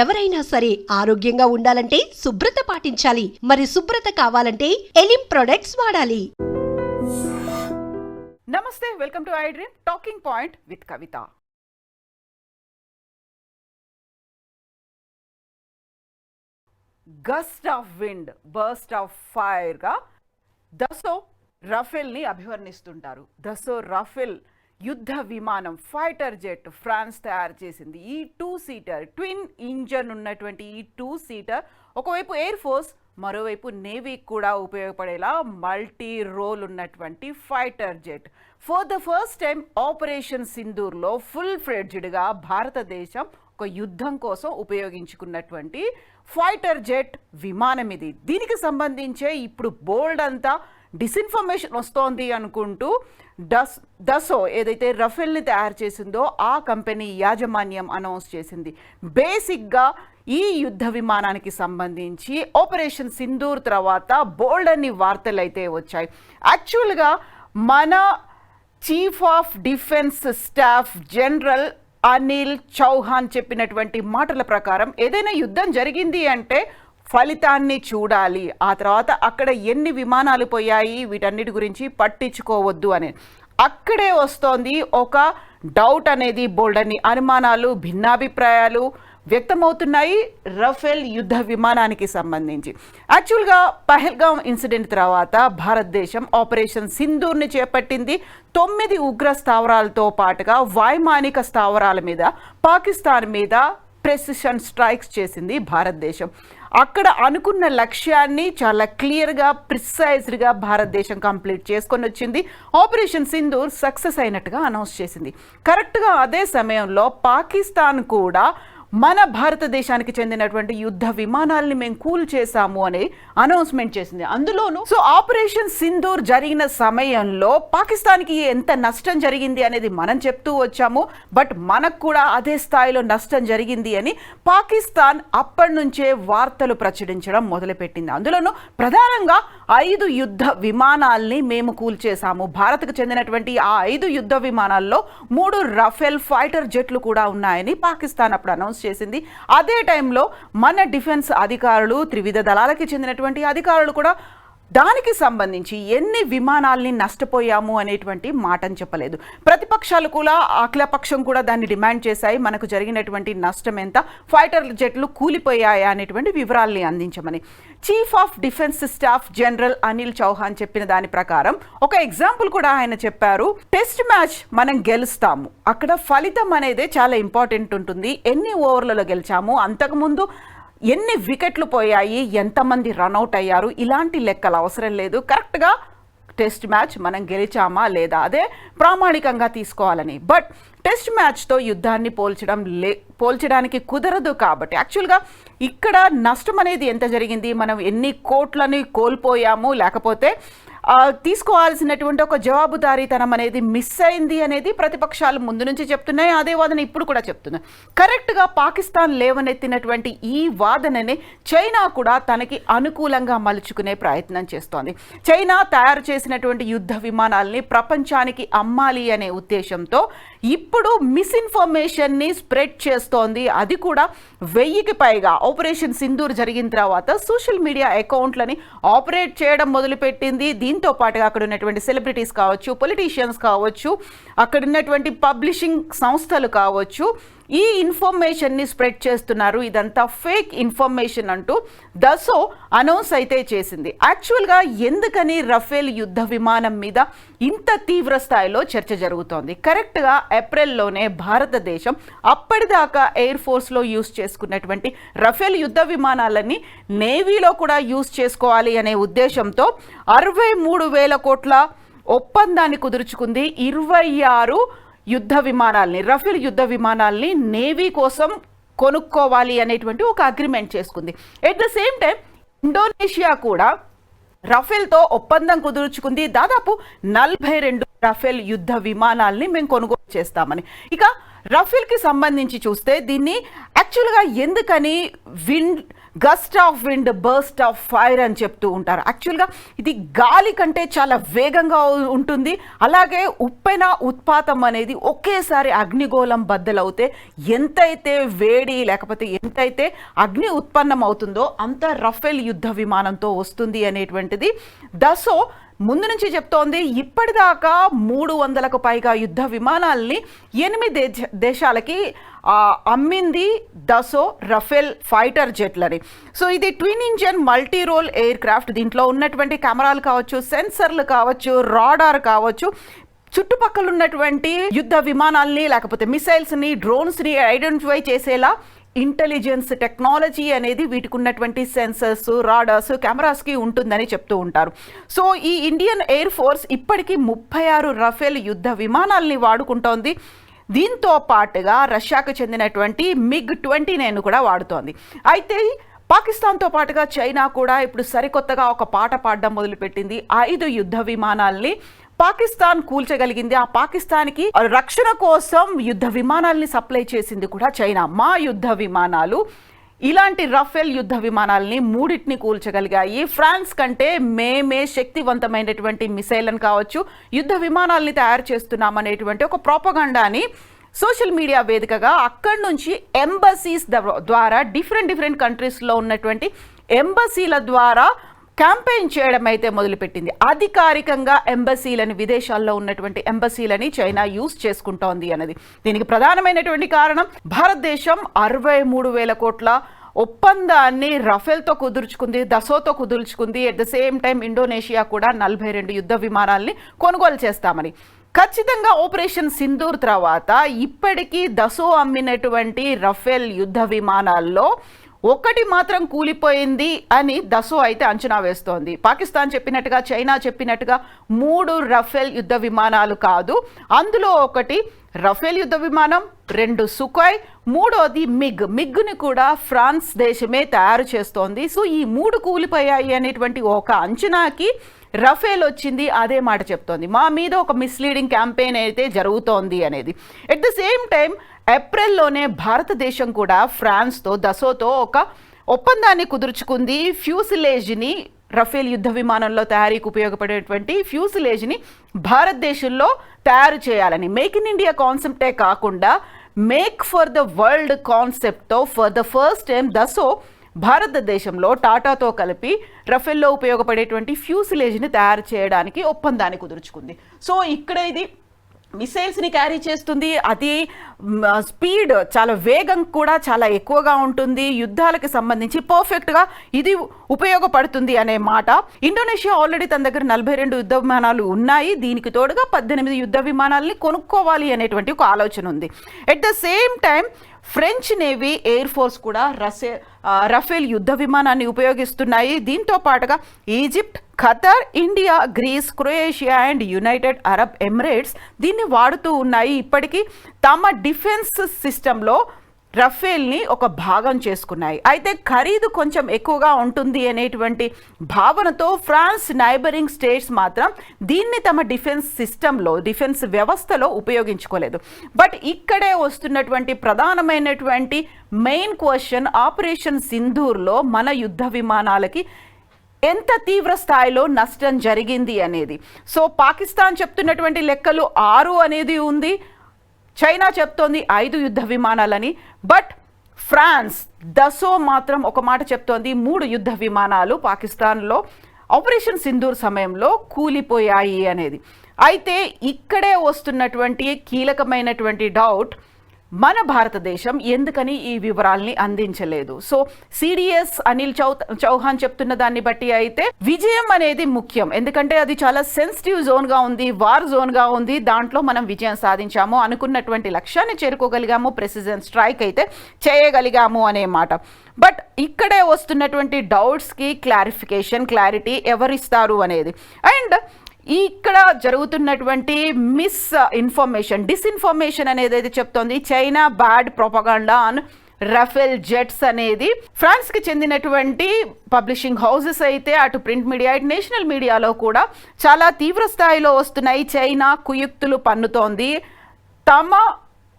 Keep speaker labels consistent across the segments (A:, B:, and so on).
A: ఎవరైనా సరే ఆరోగ్యంగా ఉండాలంటే శుభ్రత పాటించాలి. మరి శుభ్రత కావాలంటే ఎలిం ప్రొడక్ట్స్ వాడాలి.
B: నమస్తే welcome to I dream talking point with Kavitha. Gust of wind burst of ఫైర్గా Dassault రఫెల్ని అభివర్ణిస్తుంటారు. దసో రఫెల్ యుద్ధ విమానం ఫైటర్ జెట్ ఫ్రాన్స్ తయారు చేసింది. ఈ టూ సీటర్ ట్విన్ ఇంజన్ ఉన్నటువంటి ఈ టూ సీటర్ ఒకవైపు ఎయిర్ ఫోర్స్ మరోవైపు నేవీకి కూడా ఉపయోగపడేలా మల్టీ రోల్ ఉన్నటువంటి fighter jet. For the first time operation సింధూర్లో full ఫ్రెడ్జ్డ్గా భారతదేశం ఒక యుద్ధం కోసం ఉపయోగించుకున్నటువంటి ఫైటర్ జెట్ విమానం ఇది. దీనికి సంబంధించే ఇప్పుడు బోల్డ్ అంతా డిస్ఇన్ఫర్మేషన్ వస్తోంది అనుకుంటూ డస్ డసో ఏదైతే రఫెల్ని తయారు చేసిందో ఆ కంపెనీ యాజమాన్యం అనౌన్స్ చేసింది. బేసిక్గా ఈ యుద్ధ విమానానికి సంబంధించి ఆపరేషన్ సింధూర్ తర్వాత బోల్డ్ అన్ని వార్తలు అయితే వచ్చాయి. యాక్చువల్గా మన chief of defence staff general Anil Chauhan చెప్పినటువంటి మాటల ప్రకారం ఏదైనా యుద్ధం జరిగింది అంటే ఫలితాన్ని చూడాలి. ఆ తర్వాత అక్కడ ఎన్ని విమానాలు పోయాయి వీటన్నిటి గురించి పట్టించుకోవద్దు అని. అక్కడే వస్తోంది ఒక డౌట్ అనేది బోల్డన్ని అనుమానాలు భిన్నాభిప్రాయాలు వ్యక్తమవుతున్నాయి రఫేల్ యుద్ధ విమానానికి సంబంధించి. యాక్చువల్గా పహల్గాం ఇన్సిడెంట్ తర్వాత భారతదేశం ఆపరేషన్ సింధూర్ని చేపట్టింది. తొమ్మిది ఉగ్ర స్థావరాలతో పాటుగా వైమానిక స్థావరాల మీద పాకిస్తాన్ మీద ప్రెసిషన్ స్ట్రైక్స్ చేసింది భారతదేశం. అక్కడ అనుకున్న లక్ష్యాన్ని చాలా క్లియర్గా ప్రిసైజ్డ్గా భారతదేశం కంప్లీట్ చేసుకొని వచ్చింది. ఆపరేషన్ సింధూర్ సక్సెస్ అయినట్టుగా అనౌన్స్ చేసింది. కరెక్ట్గా అదే సమయంలో పాకిస్తాన్ కూడా మన భారతదేశానికి చెందినటువంటి యుద్ధ విమానాల్ని మేము కూల్ చేశాము అని అనౌన్స్మెంట్ చేసింది. అందులోనూ సో ఆపరేషన్ సింధూర్ జరిగిన సమయంలో పాకిస్తాన్కి ఎంత నష్టం జరిగింది అనేది మనం చెప్తూ వచ్చాము. బట్ మనకు కూడా అదే స్థాయిలో నష్టం జరిగింది అని పాకిస్తాన్ అప్పటి నుంచే వార్తలు ప్రచురించడం మొదలుపెట్టింది. అందులోను ప్రధానంగా ఐదు యుద్ధ విమానాల్ని మేము కూల్చేశాము భారత్కు చెందినటువంటి ఆ ఐదు యుద్ధ విమానాల్లో మూడు రఫేల్ ఫైటర్ జెట్లు కూడా ఉన్నాయని పాకిస్తాన్ అప్పుడు అనౌన్స్ చేసింది. అదే టైంలో మన డిఫెన్స్ అధికారులు త్రివిధ దళాలకి చెందినటువంటి అధికారులు కూడా దానికి సంబంధించి ఎన్ని విమానాల్ని నష్టపోయాము అనేటువంటి మాటని చెప్పలేదు. ప్రతిపక్షాలు కూడా అఖిలపక్షం కూడా దాన్ని డిమాండ్ చేశాయి. మనకు జరిగినటువంటి నష్టం ఎంత ఫైటర్ జెట్లు కూలిపోయాయా అనేటువంటి వివరాల్ని అందించమని. Chief of defence staff general Anil Chauhan చెప్పిన దాని ప్రకారం ఒక ఎగ్జాంపుల్ కూడా ఆయన చెప్పారు. టెస్ట్ మ్యాచ్ మనం గెలుస్తాము. అక్కడ ఫలితం అనేది చాలా ఇంపార్టెంట్ ఉంటుంది. ఎన్ని ఓవర్లలో గెలిచాము? అంతకుముందు ఎన్ని వికెట్లు పోయాయి ఎంతమంది రన్అట్ అయ్యారు ఇలాంటి లెక్కలు అవసరం లేదు. కరెక్ట్గా టెస్ట్ మ్యాచ్ మనం గెలిచామా లేదా అదే ప్రామాణికంగా తీసుకోవాలని. బట్ టెస్ట్ మ్యాచ్తో యుద్ధాన్ని పోల్చడం లే పోల్చడానికి కుదరదు కాబట్టి యాక్చువల్గా ఇక్కడ నష్టం అనేది ఎంత జరిగింది మనం ఎన్ని కోట్లని కోల్పోయాము లేకపోతే తీసుకోవాల్సినటువంటి ఒక జవాబుదారీతనం అనేది మిస్ అయింది అనేది ప్రతిపక్షాలు ముందు నుంచి చెప్తున్నాయి. అదే వాదన ఇప్పుడు కూడా చెప్తున్నాయి. కరెక్ట్గా పాకిస్తాన్ లేవనెత్తినటువంటి ఈ వాదనని చైనా కూడా తనకి అనుకూలంగా మలుచుకునే ప్రయత్నం చేస్తోంది. చైనా తయారు చేసినటువంటి యుద్ధ విమానాల్ని ప్రపంచానికి అమ్మాలి అనే ఉద్దేశంతో ఇప్పుడు మిస్ఇన్ఫర్మేషన్ని స్ప్రెడ్ చేస్తోంది. అది కూడా వెయ్యికి పైగా. ఆపరేషన్ సింధూర్ జరిగిన తర్వాత సోషల్ మీడియా అకౌంట్లని ఆపరేట్ చేయడం మొదలుపెట్టింది. దీంతో పాటుగా అక్కడ ఉన్నటువంటి సెలబ్రిటీస్ కావచ్చు పొలిటీషియన్స్ కావచ్చు అక్కడ ఉన్నటువంటి పబ్లిషింగ్ సంస్థలు కావచ్చు ఈ ఇన్ఫర్మేషన్ని స్ప్రెడ్ చేస్తున్నారు. ఇదంతా ఫేక్ ఇన్ఫర్మేషన్ అంటూ దసో అనౌన్స్ అయితే చేసింది. యాక్చువల్గా ఎందుకని రఫేల్ యుద్ధ విమానం మీద ఇంత తీవ్ర స్థాయిలో చర్చ జరుగుతోంది? కరెక్ట్గా ఏప్రిల్లోనే భారతదేశం అప్పటిదాకా ఎయిర్ ఫోర్స్లో యూస్ చేసుకున్నటువంటి రఫేల్ యుద్ధ విమానాలని నేవీలో కూడా యూస్ చేసుకోవాలి అనే ఉద్దేశంతో అరవై మూడు వేల కోట్ల ఒప్పందాన్ని కుదుర్చుకుంది. ఇరవై ఆరు యుద్ధ విమానాల్ని రఫేల్ యుద్ధ విమానాల్ని నేవీ కోసం కొనుక్కోవాలి అనేటువంటి ఒక అగ్రిమెంట్ చేసుకుంది. At the same time Indonesia కూడా రఫేల్తో ఒప్పందం కుదుర్చుకుంది. దాదాపు నలభై రెండు రఫేల్ యుద్ధ విమానాల్ని మేము కొనుగోలు చేస్తామని. ఇక రఫేల్కి సంబంధించి చూస్తే దీన్ని యాక్చువల్గా ఎందుకని wind gust of wind burst of fire అని చెప్తూ ఉంటారు. యాక్చువల్గా ఇది గాలి కంటే చాలా వేగంగా ఉంటుంది. అలాగే ఉప్పెన ఉత్పాతం అనేది ఒకేసారి అగ్నిగోళం బద్దలవుతే ఎంతైతే వేడి లేకపోతే ఎంతైతే అగ్ని ఉత్పన్నం అవుతుందో అంత రఫేల్ యుద్ధ విమానంతో వస్తుంది అనేటువంటిది. దసో ముందు నుంచి చెప్తోంది ఇప్పటిదాకా మూడు వందలకు పైగా యుద్ధ విమానాల్ని ఎనిమిది దేశ- దేశాలకి అమ్మింది దసో రఫేల్ ఫైటర్ జెట్లని సో ఇది twin engine multi role aircraft దీంట్లో ఉన్నటువంటి కెమెరాలు కావచ్చు సెన్సర్లు కావచ్చు రాడార్ కావచ్చు చుట్టుపక్కల ఉన్నటువంటి యుద్ధ విమానాల్ని లేకపోతే మిసైల్స్ని డ్రోన్స్ని ఐడెంటిఫై చేసేలా ఇంటెలిజెన్స్ టెక్నాలజీ అనేది వీటికి ఉన్నటువంటి సెన్సర్స్ రాడర్స్ కెమెరాస్కి ఉంటుందని చెప్తూ ఉంటారు. సో ఈ ఇండియన్ ఎయిర్ ఫోర్స్ ఇప్పటికీ ముప్పై ఆరు రఫేల్ యుద్ధ విమానాల్ని వాడుకుంటోంది. దీంతో పాటుగా రష్యాకు చెందినటువంటి మిగ్ ట్వంటీ నైన్ కూడా వాడుతోంది. అయితే పాకిస్తాన్తో పాటుగా చైనా కూడా ఇప్పుడు సరికొత్తగా ఒక పాట పాడడం మొదలుపెట్టింది. ఐదు యుద్ధ విమానాల్ని పాకిస్తాన్ కూల్చగలిగింది. ఆ పాకిస్తాన్కి రక్షణ కోసం యుద్ధ విమానాల్ని సప్లై చేసింది కూడా చైనా. మా యుద్ధ విమానాలు ఇలాంటి రఫేల్ యుద్ధ విమానాల్ని మూడింటిని కూల్చగలిగాయి. ఫ్రాన్స్ కంటే మేమే శక్తివంతమైనటువంటి మిసైల్ని కావచ్చు యుద్ధ విమానాల్ని తయారు చేస్తున్నామనేటువంటి ఒక ప్రోపగండాని సోషల్ మీడియా వేదికగా అక్కడి నుంచి ఎంబసీస్ ద్వారా డిఫరెంట్ డిఫరెంట్ కంట్రీస్లో ఉన్నటువంటి ఎంబసీల ద్వారా క్యాంపెయిన్ చేయడం అయితే మొదలుపెట్టింది. అధికారికంగా ఎంబసీలని విదేశాల్లో ఉన్నటువంటి ఎంబసీలని చైనా యూస్ చేసుకుంటోంది అన్నది. దీనికి ప్రధానమైనటువంటి కారణం భారతదేశం అరవై మూడు వేల కోట్ల ఒప్పందాన్ని రఫేల్తో కుదుర్చుకుంది దసోతో కుదుర్చుకుంది. At the same time Indonesia కూడా నలభై రెండు యుద్ధ విమానాల్ని కొనుగోలు చేస్తామని. ఖచ్చితంగా ఆపరేషన్ సింధూర్ తర్వాత ఇప్పటికీ దసో అమ్మినటువంటి రఫేల్ యుద్ధ విమానాల్లో ఒకటి మాత్రం కూలిపోయింది అని దసో అయితే అంచనా వేస్తోంది. పాకిస్తాన్ చెప్పినట్టుగా చైనా చెప్పినట్టుగా మూడు రఫేల్ యుద్ధ విమానాలు కాదు. అందులో ఒకటి రఫేల్ యుద్ధ విమానం రెండు సుఖాయ్ మూడోది మిగ్. మిగ్ని కూడా ఫ్రాన్స్ దేశమే తయారు చేస్తోంది. సో ఈ మూడు కూలిపోయాయి అనేటువంటి ఒక అంచనాకి రఫేల్ వచ్చింది అదే మాట చెప్తోంది. మా మీద ఒక మిస్లీడింగ్ క్యాంపెయిన్ అయితే జరుగుతోంది అనేది. ఎట్ ద సేమ్ టైం ఏప్రిల్లోనే భారతదేశం కూడా ఫ్రాన్స్తో దసోతో ఒక ఒప్పందాన్ని కుదుర్చుకుంది. ఫ్యూసిలేజ్ని రఫేల్ యుద్ధ విమానంలో తయారీకి ఉపయోగపడేటువంటి ఫ్యూసిలేజ్ని భారతదేశంలో తయారు చేయాలని మేక్ ఇన్ ఇండియా కాన్సెప్టే కాకుండా మేక్ ఫర్ ద వరల్డ్ కాన్సెప్ట్తో for the first time Dassault భారతదేశంలో టాటాతో కలిపి రఫేల్లో ఉపయోగపడేటువంటి ఫ్యూసిలేజ్ని తయారు చేయడానికి ఒప్పందాన్ని కుదుర్చుకుంది. సో ఇక్కడ ఇది మిసైల్స్ని క్యారీ చేస్తుంది. అది స్పీడ్ చాలా వేగం కూడా చాలా ఎక్కువగా ఉంటుంది. యుద్ధాలకు సంబంధించి పర్ఫెక్ట్గా ఇది ఉపయోగపడుతుంది అనే మాట. ఇండోనేషియా ఆల్రెడీ తన దగ్గర నలభై రెండు యుద్ధ విమానాలు ఉన్నాయి. దీనికి తోడుగా పద్దెనిమిది యుద్ధ విమానాలని కొనుక్కోవాలి అనేటువంటి ఒక ఆలోచన ఉంది. At the same time French navy air force కూడా రసే రఫేల్ యుద్ధ విమానాన్ని ఉపయోగిస్తున్నాయి. దీంతో పాటుగా Egypt Qatar India Greece Croatia and United Arab Emirates దీన్ని వాడుతూ ఉన్నాయి. ఇప్పటికీ తమ డిఫెన్స్ సిస్టంలో రఫేల్ని ఒక భాగం చేసుకున్నాయి. అయితే ఖరీదు కొంచెం ఎక్కువగా ఉంటుంది అనేటువంటి భావనతో ఫ్రాన్స్ నైబరింగ్ స్టేట్స్ మాత్రం దీన్ని తమ డిఫెన్స్ సిస్టంలో డిఫెన్స్ వ్యవస్థలో ఉపయోగించుకోలేదు. బట్ ఇక్కడే వస్తున్నటువంటి ప్రధానమైనటువంటి మెయిన్ క్వశ్చన్ ఆపరేషన్ సింధూర్లో మన యుద్ధ విమానాలకి ఎంత తీవ్ర స్థాయిలో నష్టం జరిగింది అనేది. సో పాకిస్తాన్ చెప్తున్నటువంటి లెక్కలు ఆరు అనేది ఉంది. చైనా చెప్తోంది ఐదు యుద్ధ విమానాలని బట్ ఫ్రాన్స్ దసో మాత్రం ఒక మాట చెప్తోంది మూడు యుద్ధ విమానాలు పాకిస్తాన్లో ఆపరేషన్ సింధూర్ సమయంలో కూలిపోయాయి అనేది. అయితే ఇక్కడే వస్తున్నటువంటి కీలకమైనటువంటి డౌట్ మన భారతదేశం ఎందుకని ఈ వివరాల్ని అందించలేదు? సో సిడిఎస్ అనిల్ చౌ చౌహాన్ చెప్తున్న దాన్ని బట్టి అయితే విజయం అనేది ముఖ్యం. ఎందుకంటే అది చాలా సెన్సిటివ్ జోన్గా ఉంది వార్ జోన్గా ఉంది. దాంట్లో మనం విజయం సాధించాము అనుకున్నటువంటి లక్ష్యాన్ని చేరుకోగలిగాము. ప్రెసిజన్ స్ట్రైక్ అయితే చేయగలిగాము అనే మాట. బట్ ఇక్కడే వస్తున్నటువంటి డౌట్స్కి క్లారిఫికేషన్ క్లారిటీ ఎవరిస్తారు అనేది. అండ్ ఇక్కడ జరుగుతున్నటువంటి మిస్ ఇన్ఫర్మేషన్ డిస్ఇన్ఫర్మేషన్ అనేది అయితే చెప్తోంది? China bad propaganda on Rafale jets అనేది. ఫ్రాన్స్కి చెందినటువంటి పబ్లిషింగ్ హౌసెస్ అయితే అటు ప్రింట్ మీడియా ఇటు నేషనల్ మీడియాలో కూడా చాలా తీవ్ర స్థాయిలో వస్తున్నాయి. చైనా కుయుక్తులు పన్నుతోంది. తమ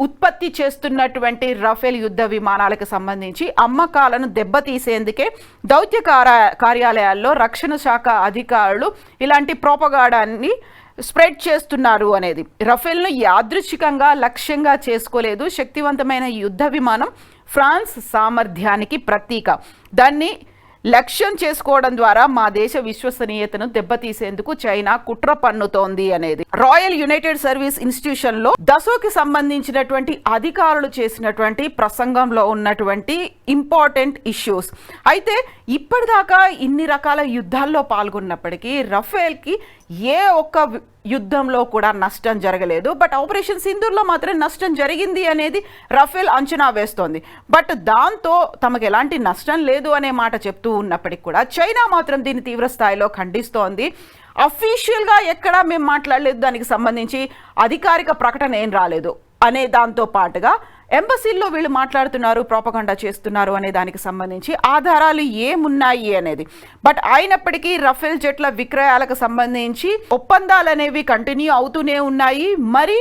B: ఉత్పత్తి చేస్తున్నటువంటి రఫేల్ యుద్ధ విమానాలకు సంబంధించి అమ్మకాలను దెబ్బతీసేందుకే దౌత్య కార్య- కార్యాలయాల్లో రక్షణ శాఖ అధికారులు ఇలాంటి ప్రోపగాడాన్ని స్ప్రెడ్ చేస్తున్నారు అనేది. రఫేల్ను యాదృచ్ఛికంగా లక్ష్యంగా చేసుకోలేదు శక్తివంతమైన యుద్ధ విమానం ఫ్రాన్స్ సామర్థ్యానికి ప్రతీక. దాన్ని లక్ష్యం చేసుకోవడం ద్వారా మా దేశ విశ్వసనీయతను దెబ్బతీసేందుకు చైనా కుట్ర పన్నుతోంది అనేది. రాయల్ యునైటెడ్ సర్వీస్ ఇన్స్టిట్యూషన్లో దసోకి సంబంధించినటువంటి అధికారులు చేసినటువంటి ప్రసంగంలో ఉన్నటువంటి ఇంపార్టెంట్ ఇష్యూస్. అయితే ఇప్పటిదాకా ఇన్ని రకాల యుద్ధాల్లో పాల్గొన్నప్పటికీ రఫేల్కి ఏ ఒక్క యుద్ధంలో కూడా నష్టం జరగలేదు. బట్ ఆపరేషన్ సింధూర్లో మాత్రం నష్టం జరిగింది అనేది రఫేల్ అంచనా వేస్తోంది. బట్ దాంతో తమకు ఎలాంటి నష్టం లేదు అనే మాట చెప్తూ ఉన్నప్పటికీ కూడా చైనా మాత్రం దీన్ని తీవ్ర స్థాయిలో ఖండిస్తోంది. అఫీషియల్గా ఎక్కడా మేము మాట్లాడలేదు. దానికి సంబంధించి అధికారిక ప్రకటన ఏం రాలేదు. అనే దాంతో పాటుగా ఎంబసీల్లో వీళ్ళు మాట్లాడుతున్నారు ప్రోపగండా చేస్తున్నారు అనే దానికి సంబంధించి ఆధారాలు ఏమున్నాయి అనేది. బట్ అయినప్పటికీ రఫేల్ జెట్ల విక్రయాలకు సంబంధించి ఒప్పందాలు అనేవి కంటిన్యూ అవుతూనే ఉన్నాయి. మరి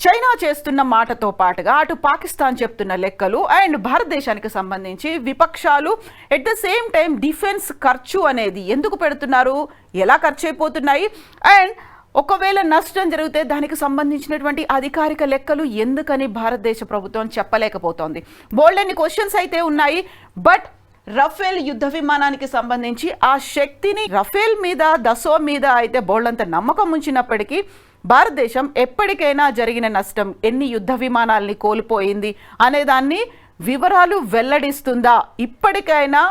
B: చైనా చేస్తున్న మాటతో పాటుగా అటు పాకిస్తాన్ చెప్తున్న లెక్కలు అండ్ భారతదేశానికి సంబంధించి విపక్షాలు at the same time defence ఖర్చు అనేది ఎందుకు పెడుతున్నారు ఎలా ఖర్చు అయిపోతున్నాయి? అండ్ ఒకవేళ నష్టం జరిగితే దానికి సంబంధించినటువంటి అధికారిక లెక్కలు ఎందుకని భారతదేశ ప్రభుత్వం చెప్పలేకపోతోంది. బోల్డెన్ని క్వశ్చన్స్ అయితే ఉన్నాయి. బట్ రఫేల్ యుద్ధ విమానానికి సంబంధించి ఆ శక్తిని రఫేల్ మీద దసో మీద అయితే బోల్డంత నమ్మకం ఉంచినప్పటికీ భారతదేశం ఎప్పటికైనా జరిగిన నష్టం ఎన్ని యుద్ధ విమానాల్ని కోల్పోయింది అనేదాన్ని వివరాలు వెల్లడిస్తుందా? ఇప్పటికైనా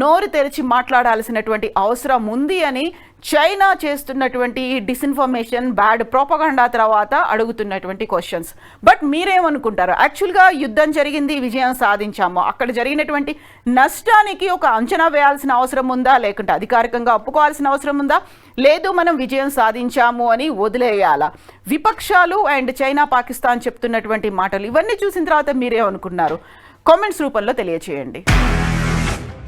B: నోరు తెరిచి మాట్లాడాల్సినటువంటి అవసరం ఉంది అని చైనా చేస్తున్నటువంటి ఈ డిస్ఇన్ఫర్మేషన్ బ్యాడ్ ప్రోపగండా తర్వాత అడుగుతున్నటువంటి క్వశ్చన్స్ బట్ మీరేమనుకుంటారు? యాక్చువల్గా యుద్ధం జరిగింది విజయం సాధించాము. అక్కడ జరిగినటువంటి నష్టానికి ఒక అంచనా వేయాల్సిన అవసరం ఉందా? లేకుంటే అధికారికంగా ఒప్పుకోవాల్సిన అవసరం ఉందా? లేదు మనం విజయం సాధించాము అని వదిలేయాలా? విపక్షాలు అండ్ చైనా పాకిస్తాన్ చెప్తున్నటువంటి మాటలు ఇవన్నీ చూసిన తర్వాత మీరేమనుకున్నారు? కామెంట్స్ రూపంలో తెలియచేయండి.